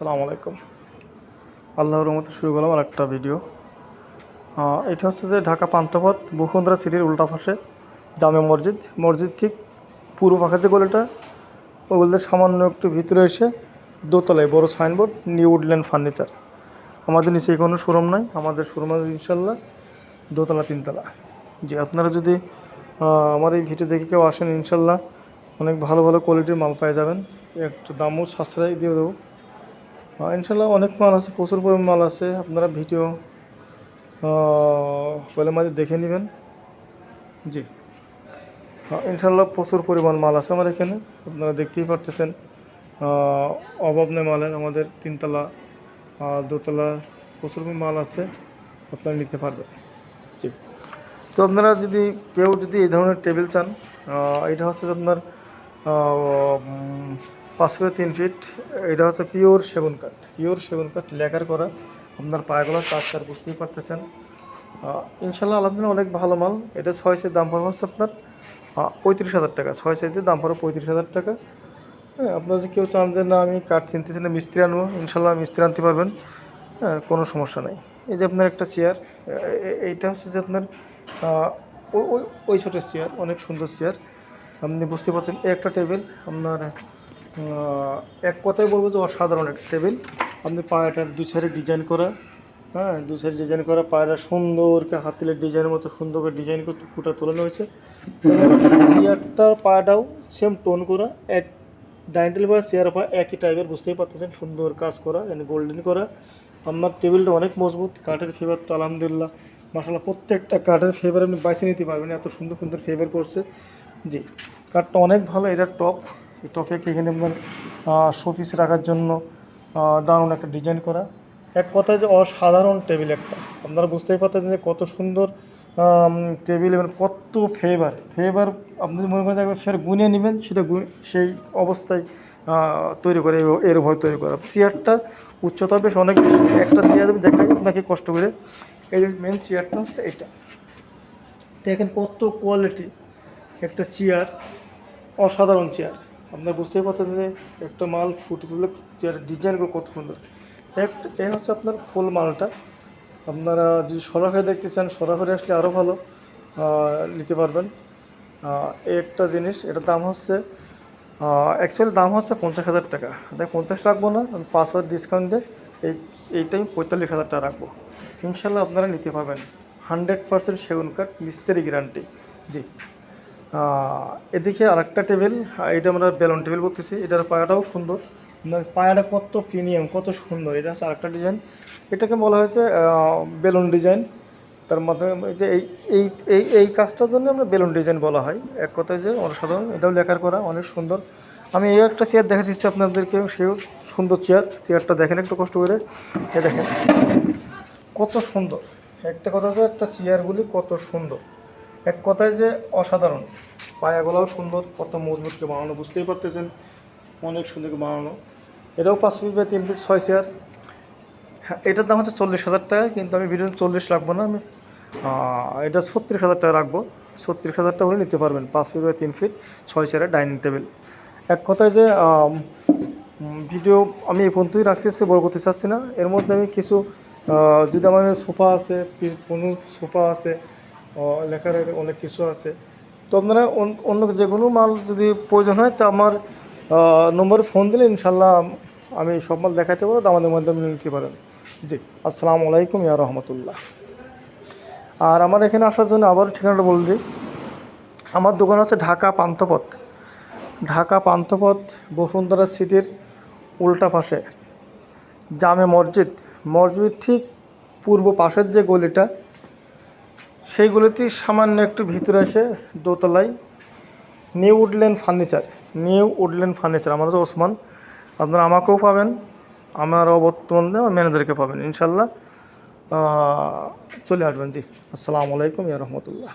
সালামু আলাইকুম। আল্লাহর রহমতে শুরু করলাম আর একটা ভিডিও এটা হচ্ছে যে ঢাকা পান্থপথ বসুন্ধরা সিটির উল্টা পাশে জামে মসজিদ। মসজিদ ঠিক পূর্ব পাখে যে গলিটা গলিতে সামান্য একটু ভিতরে এসে দোতলায় বড় সাইনবোর্ড নিউ উডল্যান্ড ফার্নিচার আমাদের নিচে কোনো শোরুম নাই, আমাদের শোরুম আছে ইনশাল্লাহ দোতলা, তিনতলা। যে আপনারা যদি আমার এই ভিডিও দেখে কেউ আসেন ইনশাল্লাহ অনেক ভালো ভালো কোয়ালিটির মাল পেয়ে যাবেন। একটু দামও সাশ্রয় দিয়ে দেবো। ইনশাল্লাহ অনেক মাল আছে, প্রচুর পরিমাণ মাল আছে। আপনারা ভিডিও বলে মাঝে দেখে নেবেন। জি। ইনশাল্লাহ প্রচুর পরিমাণ মাল আছে আমার এখানে। আপনারা দেখতেই পারতেছেন অভাব নেই মালের। আমাদের তিনতলা দোতলা প্রচুর মাল আছে, আপনারা নিতে পারবেন। জি। তো আপনারা যদি, কেউ যদি এই ধরনের টেবিল চান এটা হচ্ছে আপনার পাঁচ ফিট তিন ফিট, এটা হচ্ছে পিওর সেগুন কাঠ। পিওর সেগুন কাঠ লেখার করা। আপনার পায়গুলো কাজ কার বুঝতেই পারতেছেন। ইনশাল্লাহ আলহামদুলিল্লাহ অনেক ভালো মাল। এটা ছয় সের দাম পড়বে হচ্ছে আপনার। পঁয়ত্রিশ হাজার টাকা। ছয় সেটের দাম পড়বে পঁয়ত্রিশ হাজার টাকা। হ্যাঁ আপনারা যদি কেউ চান যে না, আমি কাঠ চিনতেছি না, মিস্ত্রি আনব, ইনশাল্লাহ মিস্ত্রি আনতে পারবেন। হ্যাঁ কোনো সমস্যা নাই। এই যে আপনার একটা চেয়ার এইটা হচ্ছে যে আপনার ওই ওই ছোটের চেয়ার, অনেক সুন্দর চেয়ার। আপনি বুঝতে পারতেন একটা টেবিল, আপনার এক কথায় বলব যে অসাধারণ একটা টেবিল। আপনি পায়াটার দু সাইডে ডিজাইন করা হ্যাঁ দু সাইডে ডিজাইন করা, পায়রা সুন্দর করে হাতিলের ডিজাইনের মতো সুন্দর করে ডিজাইন করে ফুটা তোলানো হয়েছে। চেয়ারটার পায়াটাও সেম টোন করা, এক ডাইনিং টেবিল বা চেয়ার পা একই টাইপের বুঝতেই পারতেছেন, সুন্দর কাজ করা এখানে গোল্ডেন করা। আপনার টেবিলটা অনেক মজবুত, কাঠের ফেভার তো আলহামদুলিল্লাহ মাসাল্লাহ প্রত্যেকটা কাঠের ফেভার আপনি বাইছে নিতে পারবেন, এত সুন্দর সুন্দর ফেভার করছে জি, কাঠটা অনেক ভালো, এটা টপ এই টপে এখানে আপনার শোপিস রাখার জন্য দারুণ একটা ডিজাইন করা। এক কথায় যে অসাধারণ টেবিল একটা। আপনারা বুঝতেই পারতেছেন যে কত সুন্দর টেবিল এবং কত ফেভার। ফেভার আপনি মনে করেন একবার ফের গুনিয়ে নেবেন, সেটা গুনে, সেই অবস্থায় তৈরি করে এর- এরভাবে তৈরি করা। চেয়ারটা উচ্চতা বেশ অনেক, একটা চেয়ার আমি দেখাই আপনাকে কষ্ট করে। এই যে মেন চেয়ারটা হচ্ছে এটা। দেখেন কত কোয়ালিটি একটা চেয়ার, অসাধারণ চেয়ার। আপনার বুঝতেই পারতেছেন যে একটা মাল ফুটে তুলে চেয়ারের ডিজাইনগুলো কত সুন্দর। একটা এই হচ্ছে আপনার ফুল মালটা। আপনারা যদি সরাসরি দেখতে চান, সরাসরি আসলে আরও ভালো নিতে পারবেন। একটা জিনিস, এটার দাম হচ্ছে অ্যাকচুয়ালি দাম হচ্ছে পঞ্চাশ হাজার টাকা। দেখ পঞ্চাশ রাখব না, আমি পাঁচ হাজার ডিসকাউন্ট দিয়ে এই এইটা আমি পঁয়তাল্লিশ হাজার টাকা রাখব। ইনশাল্লাহ আপনারা নিতে পারবেন। হান্ড্রেড পার্সেন্ট সেগুন কাঠ, মিস্ত্রি গ্যারান্টি জি। এদিকে আরেকটা টেবিল এটা আমরা বেলুন টেবিল বলতেছি। এটার পায়াটাও সুন্দর। পায়াটা কত প্রিমিয়াম কত সুন্দর। এটা হচ্ছে আরেকটা ডিজাইন। এটাকে বলা হয়েছে বেলুন ডিজাইন। তার মাধ্যমে যে এই এই এই এই কাজটার জন্য আমরা বেলুন ডিজাইন বলা হয়। এক কথায় যে অসাধারণ এটাও লেখার করা অনেক সুন্দর। আমি এই একটা চেয়ার দেখা দিচ্ছি আপনাদেরকে, সেও সুন্দর চেয়ার চেয়ারটা দেখেন একটু কষ্ট করে। এ দেখেন, কত সুন্দর। একটা কথা হচ্ছে, একটা চেয়ারগুলি কত সুন্দর। এক কথায় যে অসাধারণ। পায়াগুলোও সুন্দর কত মজবুত করে বানানো, বুঝতেই পারতেছেন, অনেক সুন্দর বানানো। এটাও পাঁচ ফিট বাই তিন ফিট ছয় চেয়ার। হ্যাঁ এটার দাম হচ্ছে চল্লিশ হাজার টাকা, কিন্তু আমি ভিডিও চল্লিশ রাখব না, আমি এটা ছত্রিশ হাজার টাকা রাখব। ছত্রিশ হাজার টাকা হলে নিতে পারবেন, পাঁচ ফিট বাই তিন ফিট ছয় চেয়ারের ডাইনিং টেবিল। এক কথায় যে ভিডিও আমি এই পর্যন্তই রাখতেছি, বড় করতে চাচ্ছি না। এর মধ্যে আমি কিছু যদি আমার সোফা আছে কোনো সোফা আছে লেখার অনেক কিছু আছে। তো আপনারা অন্য যে কোনো মাল যদি প্রয়োজন হয়, তা আমার নম্বরে ফোন দিলে ইনশাল্লাহ আমি সব মাল দেখাতে পারব আমাদের মাধ্যমে নিতে পারেন। জি, আসসালামু আলাইকুম, ইয়া রহমতুল্লাহ। আর আমার এখানে আসার জন্য আবার ঠিকানাটা বলে দিই। আমার দোকান হচ্ছে ঢাকা পান্থপথ। ঢাকা পান্থপথ বসুন্ধরা সিটির উল্টা পাশে। জামে মসজিদ। মসজিদ ঠিক পূর্ব পাশের যে গলিটা সেই গলিতেই সামান্য একটু ভিতরে এসে দোতলায় new Woodland furniture, new Woodland furniture. আমার হচ্ছে ওসমান। আপনারা আমাকেও পাবেন, আমারও বর্তমানে আমার ম্যানেজারকে পাবেন। ইনশাল্লাহ চলে আসবেন। জি, আসসালামু আলাইকুম, ইয়া রহমতুল্লাহ।